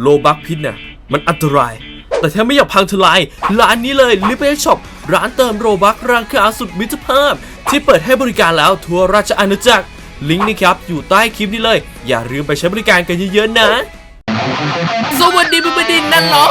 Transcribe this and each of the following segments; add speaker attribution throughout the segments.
Speaker 1: โลบักพิษเนี่ยมันอันตราย แต่ถ้าไม่อยากพังทลาย ร้านนี้เลยลิเบช็อปร้านเติมโรบักราคาสุดมิตรภาพ ที่เปิดให้บริการแล้วทั่วราชอาณาจักร ลิงก์นะครับ อยู่ใต้คลิปนี้เลย อย่าลืมไปใช้บริการกันเยอะๆนะ สวัสดีบุบดินนั่นเนาะ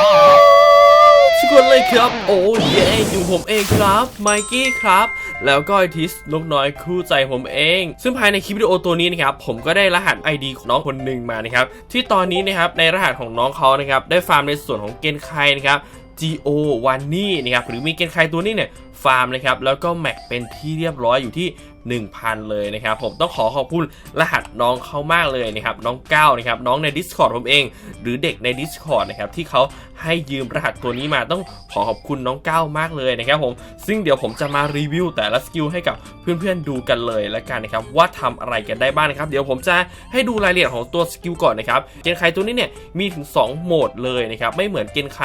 Speaker 1: ทุกคนเลยครับ โอ้เย่อยู่ผมเองครับ ไมกี้ครับ แล้วก็ไอทิสนกน้อยคู่ใจผมเอง ซึ่งภายในคลิปวิดีโอตัวนี้นะครับผมก็ได้รหัส ID ของน้องคนหนึ่งมานะครับที่ตอนนี้นะครับในรหัสของน้องเขานะครับได้ฟาร์มในส่วนของเกนไคนะครับ GO วันนี่นะครับหรือมีเกนไคตัวนี้เนี่ยฟาร์มนะครับแล้วก็แม็กเป็นที่เรียบร้อยอยู่ที่ 1,000 เลยนะครับผมต้องขอขอบคุณรหัสน้องเขามากเลยนะครับน้องก้าวนะครับน้องใน Discord ผมเอง หรือเด็กใน Discord นะครับที่เขาให้ยืมรหัสตัวนี้มาต้องขอขอบคุณน้องก้าวมากเลยนะครับผมซึ่งเดี๋ยวผมจะมารีวิวแต่ละสกิลให้กับเพื่อนๆดูกันเลยแล้วกันนะครับว่าทำอะไรกันได้บ้างนะครับเดี๋ยวผมจะให้ดูรายละเอียดของตัวสกิลก่อนนะครับเกนไคตัวนี้เนี่ยมีถึง 2 โหมดเลยนะครับไม่เหมือนเกนไค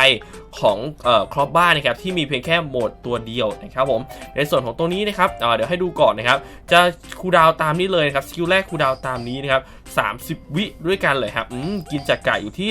Speaker 1: ของอครอบบ้านนะครับที่มีเพียงแค่โหมดตัวเดียวนะครับผมในส่วนของตัวนี้นะครับเเดี๋ยวให้ดูก่อนนะครับจะคูดาวตามนี้เลยครับสกิลแรกคูดาวตามนี้นะครับ30 วิด้วยกันเลยครับกินจากไก่อยู่ที่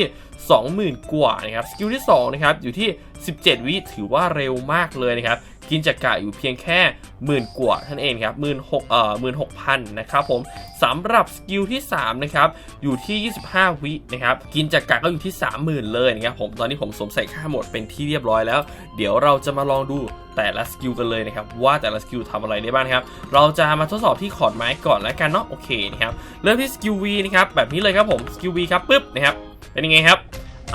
Speaker 1: 20,000 กว่านะครับสกิลที่2นะครับอยู่ที่ 17 วิถือว่าเร็วมากเลยนะครับ กินจากไก่อยู่เพียงแค่หมื่นกว่าท่านเองครับหมื่นหกเอ่อหมื่นหกพันนะครับผมสำหรับสกิลที่3นะครับอยู่ที่ 25 วินะครับกินจากกะก็อยู่ที่ 30,000 เลยนะครับผมตอนนี้ผมสวมใส่ค่าหมดเป็นที่เรียบร้อยแล้ว เดี๋ยวเราจะมาลองดูแต่ละสกิลกันเลยนะครับว่าแต่ละสกิลทำอะไรได้บ้างครับ เราจะมาทดสอบที่ขอดไม้ก่อนแล้วกันเนาะโอเคนะครับเริ่มที่สกิล V นะครับแบบนี้เลยครับผมสกิล V ครับปึ๊บนะครับเป็นยังไงครับ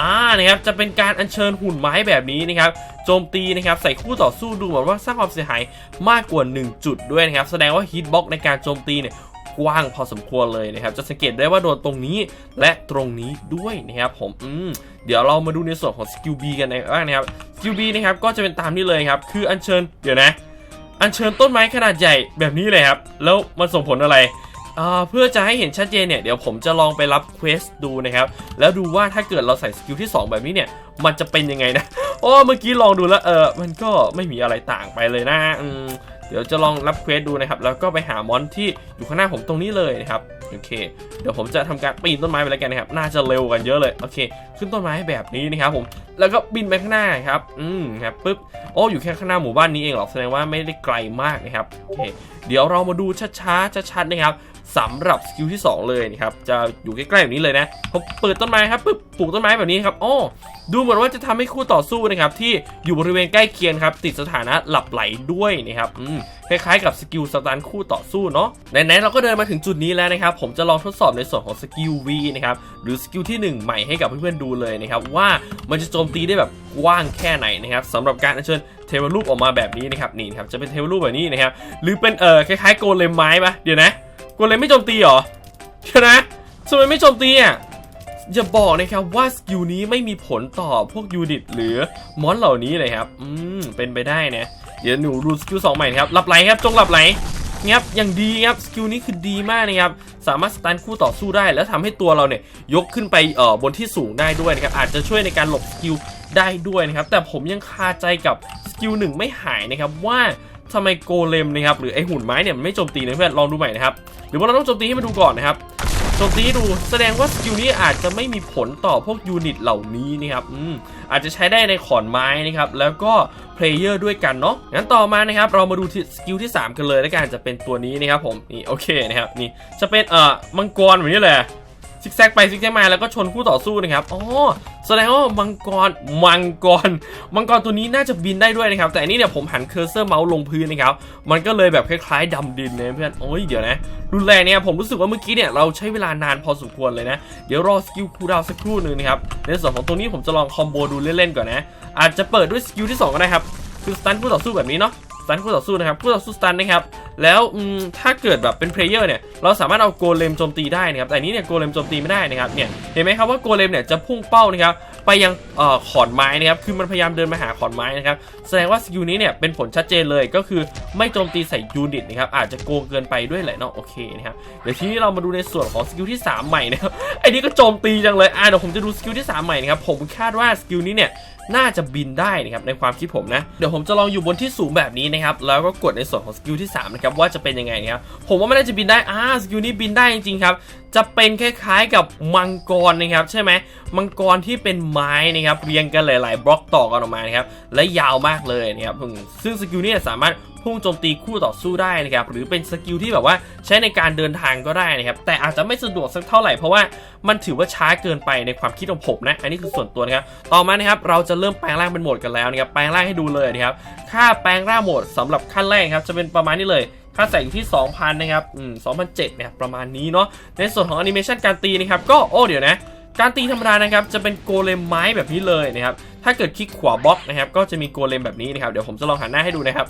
Speaker 1: อ่านะครับจะเป็นการอัญเชิญหุ่นไม้แบบนี้นะครับโจมตีนะครับใส่คู่ต่อสู้ดูเหมือนว่าสร้างความเสียหายมากกว่า 1 จุดด้วยนะครับแสดงว่าฮิตบ็อกในการโจมตีเนี่ยกว้างพอสมควรเลยนะครับ จะสังเกตได้ว่าโดนตรงนี้และตรงนี้ด้วยนะครับผมอืมเดี๋ยวเรามาดูในส่วนของสกิล B กันบ้างนะครับสกิล B นะครับก็จะเป็นตามนี้เลยครับ คืออัญเชิญเดี๋ยวนะ อัญเชิญต้นไม้ขนาดใหญ่แบบนี้เลยครับ แล้วมันส่งผลอะไร เพื่อจะให้เห็นชัดเจนเนี่ยเดี๋ยวผมจะลองไปรับเควสดูนะครับแล้วดูว่าถ้าเกิดเราใส่สกิลที่ 2 แบบนี้เนี่ยมันจะเป็นยังไงนะโอ้เมื่อกี้ลองดูแล้วเออมันก็ไม่มีอะไรต่างไปเลยนะเดี๋ยวจะลองรับเควสดูนะครับแล้วก็ไปหามอนที่อยู่ข้างหน้าผมตรงนี้เลยนะครับโอเค เดี๋ยวผมจะทำการปีนต้นไม้ไปแล้วกันนะครับ น่าจะเร็วกันเยอะเลย โอเค ขึ้นต้นไม้แบบนี้นะครับผม แล้วก็บินไปข้างหน้าครับ อืมครับปึ๊บ โอ้ อยู่แค่ข้างหน้าหมู่บ้านนี้เองหรอกแสดงว่าไม่ได้ไกลมากนะครับ โอเค เดี๋ยวเรามาดูช้าๆ ชัดๆ นะครับ สำหรับสกิลที่ 2 เลยนะครับจะอยู่ใกล้ๆแบบนี้เลยนะพอเปิดต้นไม้ครับปึ๊บปลูกต้นไม้แบบนี้ครับอ้อดูเหมือนว่าจะทำให้คู่ต่อสู้นะครับที่อยู่บริเวณใกล้เคียงครับติดสถานะหลับไหลด้วยนะครับอืมคล้ายๆกับสกิลสตันคู่ต่อสู้เนาะไหนๆเราก็เดินมาถึงจุดนี้แล้วนะครับผมจะลองทดสอบในส่วนของสกิล V นะครับหรือสกิลที่ 1 ใหม่ให้กับเพื่อนๆดูเลยนะครับว่ามันจะโจมตีได้แบบกว้างแค่ไหนนะครับสำหรับการเชิญเทวรูปออกมาแบบนี้นะครับนี่ครับจะเป็นเทวรูปแบบนี้นะครับหรือเป็นเออคล้ายๆโกเลมไม้ปะเดี๋ยวนะ กดเลยไม่โจมตีเหรอเดี๋ยวนะทำไมไม่โจมตีอะอย่าบอกนะครับว่าสกิลนี้ไม่มีผลต่อพวกยูนิตหรือมอนเหล่านี้เลยครับ อืม เป็นไปได้นะ เดี๋ยวหนูดูสกิลสองใหม่ครับหลับไหลครับ จงหลับไหลเงียบอย่างดีครับสกิลนี้คือดีมากนะครับ สามารถสตันคู่ต่อสู้ได้ แล้วทำให้ตัวเราเนี่ยยกขึ้นไปเอ่อบนที่สูงได้ด้วยนะครับ อาจจะช่วยในการหลบสกิลได้ด้วยนะครับ แต่ผมยังคาใจกับสกิลหนึ่งไม่หายนะครับว่า ทำไมโกเลมนะครับหรือไอหุ่นไม้เนี่ยมันไม่โจมตีนะเพื่อนลองดูใหม่นะครับหรือว่าเราต้องโจมตีให้มันดูก่อนนะครับโจมตีดูแสดงว่าสกิลนี้อาจจะไม่มีผลต่อพวกยูนิตเหล่านี้นะครับอืมอาจจะใช้ได้ในขอนไม้นะครับแล้วก็เพลเยอร์ด้วยกันเนาะงั้นต่อมานะครับเรามาดูสกิลที่ 3 กันเลยแล้วกันจะเป็นตัวนี้นะครับผมนี่โอเคนะครับนี่จะเป็นเอ่อมังกรแบบนี้เลย ซิกแซกไปซิกแซกมาแล้วก็ชนคู่ต่อสู้นะครับอ๋อแสดงว่ามังกรมังกรมังกรตัวนี้น่าจะบินได้ด้วยนะครับ แต่อันนี้เนี่ยผมหันเคอร์เซอร์เมาส์ลงพื้นนะครับ มันก็เลยแบบคล้ายๆดำดินเลยเพื่อนโอ้ยเดี๋ยวนะรุนแรงเนี่ยผมรู้สึกว่าเมื่อกี้เนี่ยเราใช้เวลานานพอสมควรเลยนะ เดี๋ยวรอสกิลคูลดาวสักครู่หนึ่งนะครับในส่วนของตัวนี้ผมจะลองคอมโบดูเล่นๆก่อนนะอาจจะเปิดด้วยสกิลที่2ก็ได้ครับคือสตันคู่ต่อสู้แบบนี้เนาะ ตันคู่ต่อสู้นะครับคู่ต่อสู้สตันนะครับแล้วถ้าเกิดแบบเป็นเพลเยอร์เนี่ยเราสามารถเอาโกเลมโจมตีได้นะครับแต่อันนี้เนี่ยโกเลมโจมตีไม่ได้นะครับเนี่ยเห็นไหมครับว่าโกเลมเนี่ยจะพุ่งเป้านะครับไปยังออขอนไม้นะครับคือมันพยายามเดินมาหาขอนไม้นะครับแสดงว่าสกิลนี้เนี่ยเป็นผลชัดเจนเลยก็คือไม่โจมตีใส่ยูนิตนะครับอาจจะโกงเกินไปด้วยแหละเนาะโอเคนะครับเดี๋ยวทีนี้เรามาดูในส่วนของสกิลที่ 3 ใหม่นะครับไอ้นี่ก็โจมตีจังเลยอะเดี๋ยวผมจะดูสกิลที่3ใหม่นะครับผมคาดว่าสกิลนี้เนี่ยน่าจะบินได้นะครับในความคิดผมนะเดี๋ยวผมจะลองอยู่บนที่สูงแบบนี้นะครับ แล้วก็กดในส่วนของสกิลที่3นะครับว่าจะเป็นยังไงนะครับ ผมว่ามันน่าจะบินได้ อ่า สกิลนี้บินได้จริงๆครับ จะเป็นคล้ายๆกับมังกรนะครับใช่ไหมมังกรที่เป็นไม้นะครับเรียงกันหลาย ๆ บล็อกต่อกันออกมานะครับ และยาวมากเลยนะครับซึ่งสกิลนี้สามารถ พุ่งโจมตีคู่ต่อสู้ได้นะครับหรือเป็นสกิลที่แบบว่าใช้ในการเดินทางก็ได้นะครับแต่อาจจะไม่สะดวกสักเท่าไหร่เพราะว่ามันถือว่าช้าเกินไปในความคิดของผมนะอันนี้คือส่วนตัวนะครับต่อมานะครับเราจะเริ่มแปลงร่างเป็นโหมดกันแล้วนะครับแปลงร่างให้ดูเลยนะครับค่าแปลงร่างโหมดสำหรับขั้นแรกครับจะเป็นประมาณนี้เลยค่าใส่อยู่ที่ 2,000 นะครับ อืม 2,007นะครับประมาณนี้เนาะ ในส่วนของแอนิเมชันการตีนะครับ ก็ โอ้ เดี๋ยวนะ การตีธรรมดานะครับจะเป็นโกเลมไม้แบบนี้เลยนะครับถ้าเกิดคลิกขวาบล็อกนะครับก็จะมีโกเลมแบบนี้นะครับเดี๋ยวผมจะลองหันหน้าให้ดูนะครับ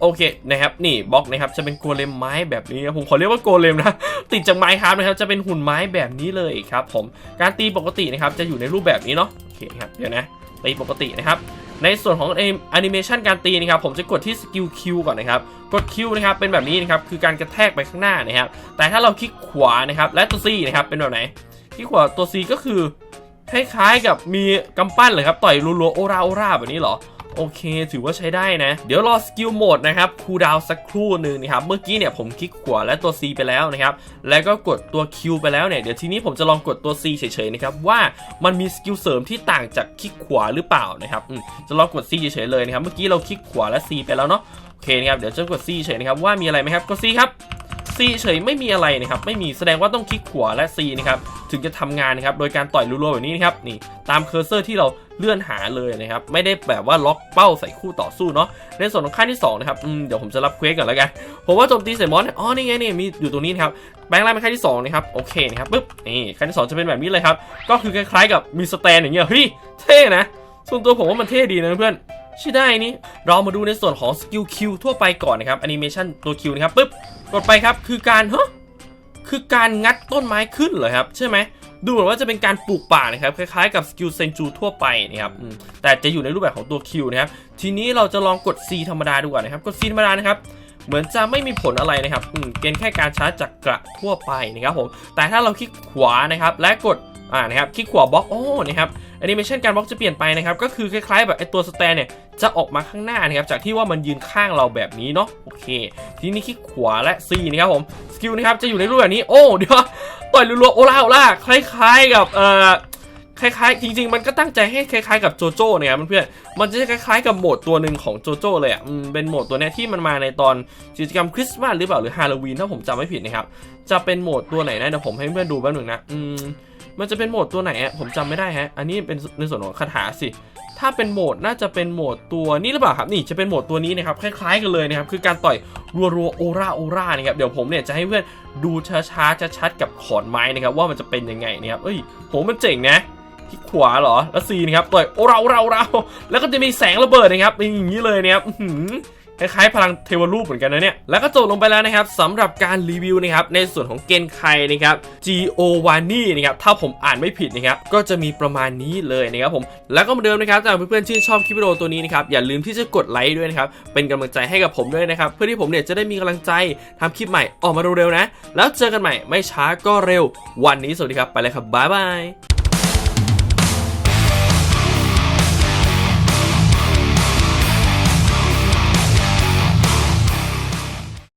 Speaker 1: โอเคนะครับนี่บล็อกนะครับจะเป็นโกเลมไม้แบบนี้ผมขอเรียกว่าโกเลมนะติดจากไม้ครับนะครับจะเป็นหุ่นไม้แบบนี้เลยครับผมการตีปกตินะครับจะอยู่ในรูปแบบนี้เนาะโอเคครับเดี๋ยวนะตีปกตินะครับในส่วนของแอนิเมชันการตีนะครับผมจะกดที่สกิล Q ก่อนนะครับกด Q นะครับเป็นแบบนี้นะครับคือการกระแทกไปข้างหน้านะครับแต่ถ้าเราคลิกขวานะครับและตัว C นะครับเป็นแบบไหน คิกขวาตัว C ก็คือคล้ายๆกับมีกำปั้นเลยครับ ต่อยรัวๆโอราโอราแบบนี้เหรอ โอเค ถือว่าใช้ได้นะ เดี๋ยวรอสกิลโหมดนะครับคูลดาวสักครู่หนึ่งนะครับ เมื่อกี้เนี่ยผมคลิกขวาและตัว C ไปแล้วนะครับ แล้วก็กดตัว Q ไปแล้วเนี่ย เดี๋ยวทีนี้ผมจะลองกดตัว C เฉยๆนะครับ ว่ามันมีสกิลเสริมที่ต่างจากคลิกขวาหรือเปล่านะครับจะลองกด C เฉยๆเลยนะครับ เมื่อกี้เราคลิกขวาและ C ไปแล้วเนาะ โอเคนะครับ เดี๋ยวจะกด C เฉยนะครับ ว่ามีอะไรไหมครับ กด C ครับ C เฉยไม่มีอะไรนะครับ ไม่มีแสดงว่าต้องคลิกขวาและ C นะครับ ถึงจะทำงานนะครับโดยการต่อยรัวๆแบบนี้นะครับนี่ตามเคอร์เซอร์ที่เราเลื่อนหาเลยนะครับไม่ได้แบบว่าล็อกเป้าใส่คู่ต่อสู้เนาะในส่วนของขั้นที่2นะครับเดี๋ยวผมจะรับเควสก่อนแล้วกันผมว่าโจมตีใส่มอนอ๋อนี่ไงนี่มีอยู่ตรงนี้นะครับแปลงร่างเป็นขั้นที่2นะครับโอเคนะครับปึ๊บนี่ขั้นที่ 2 จะเป็นแบบนี้เลยครับก็คือคล้ายๆกับมีสแตนอย่างเงี้ยเฮ้ยเท่นะส่วนตัวผมว่ามันเท่ดีนะเพื่อนใช่ได้นี่เรามาดูในส่วนของสกิลคิวทั่วไปก่อนนะครับแอนิเมชันตัวคิวนะครับปึ๊บกดไปครับคือการเฮ้ คือการงัดต้นไม้ขึ้นเหรอครับ ใช่ไหมดูเหมือนว่าจะเป็นการปลูกป่านะครับคล้ายๆกับสกิลเซนจูทั่วไปนะครับอืมแต่จะอยู่ในรูปแบบของตัวคิวนะครับทีนี้เราจะลองกด C ธรรมดาดูก่อนนะครับกด C ธรรมดานะครับเหมือนจะไม่มีผลอะไรนะครับอืมเป็นแค่การชาร์จจากกระทั่วไปนะครับผมแต่ถ้าเราคลิกขวานะครับและกดอ่านะครับคลิกขวาบล็อกโอ้นะครับแอนิเมชันการบล็อกจะเปลี่ยนไปนะครับก็คือคล้ายๆแบบไอตัวสแตนเนี่ย จะออกมาข้างหน้านะครับจากที่ว่ามันยืนข้างเราแบบนี้เนาะโอเค ทีนี้คลิกขวาและ C นะครับผมสกิลนะครับจะอยู่ในรูปแบบนี้โอ้เดี๋ยวต่อยรัวๆโอล่าโอล่าคล้ายๆกับเอ่อคล้ายๆ จริง ๆ มันก็ตั้งใจให้คล้ายๆกับโจโจ้เนี่ยครับเพื่อนๆ มันจะคล้ายๆกับโหมดตัวหนึ่งของโจโจ้เลยอะเป็นโหมดตัวนี้ที่มันมาในตอนกิจกรรมคริสต์มาสหรือเปล่าหรือฮาโลวีนถ้าผมจำไม่ผิดนะครับ จะเป็นโหมดตัวไหนนะเดี๋ยวผมให้เพื่อนดูแป๊บหนึงนะ อืม มันจะเป็นโหมดตัวไหนอะผมจำไม่ได้ฮะ อันนี้เป็นในส่วนของคาถาสิ ถ้าเป็นโหมดน่าจะเป็นโหมดตัวนี้หรือเปล่าครับนี่จะเป็นโหมดตัวนี้นะครับคล้ายๆกันเลยนะครับคือการต่อยรัวๆโอราโอรานะครับเดี๋ยวผมเนี่ยจะให้เพื่อนดูช้าๆชัดๆกับขอนไม้นะครับว่ามันจะเป็นยังไงนะครับเอ้ยผมมันเจ๋งนะคลิกขวาเหรอแล้วซีนะครับต่อยโอเราเราเราแล้วก็จะมีแสงระเบิดนะครับเป็นอย่างนี้เลยนะครับอื้อหือ คล้ายๆพลังเทวรูปเหมือนกันนะเนี่ย แล้วก็จบลงไปแล้วนะครับสำหรับการรีวิวนะครับในส่วนของเกนไคนะครับ G O w a n i นะครับถ้าผมอ่านไม่ผิดนะครับก็จะมีประมาณนี้เลยนะครับผมแล้วก็เหมือนเดิมนะครับถ้าเพื่อนๆชื่นชอบคลิปวิดีโอตัวนี้นะครับอย่าลืมที่จะกดไลค์ด้วยนะครับเป็นกำลังใจให้กับผมด้วยนะครับเพื่อที่ผมเนี่ยจะได้มีกำลังใจทำคลิปใหม่ออกมาเร็วๆนะ แล้วเจอกันใหม่ไม่ช้าก็เร็ว วันนี้สวัสดีครับไปเลยครับบ๊ายบาย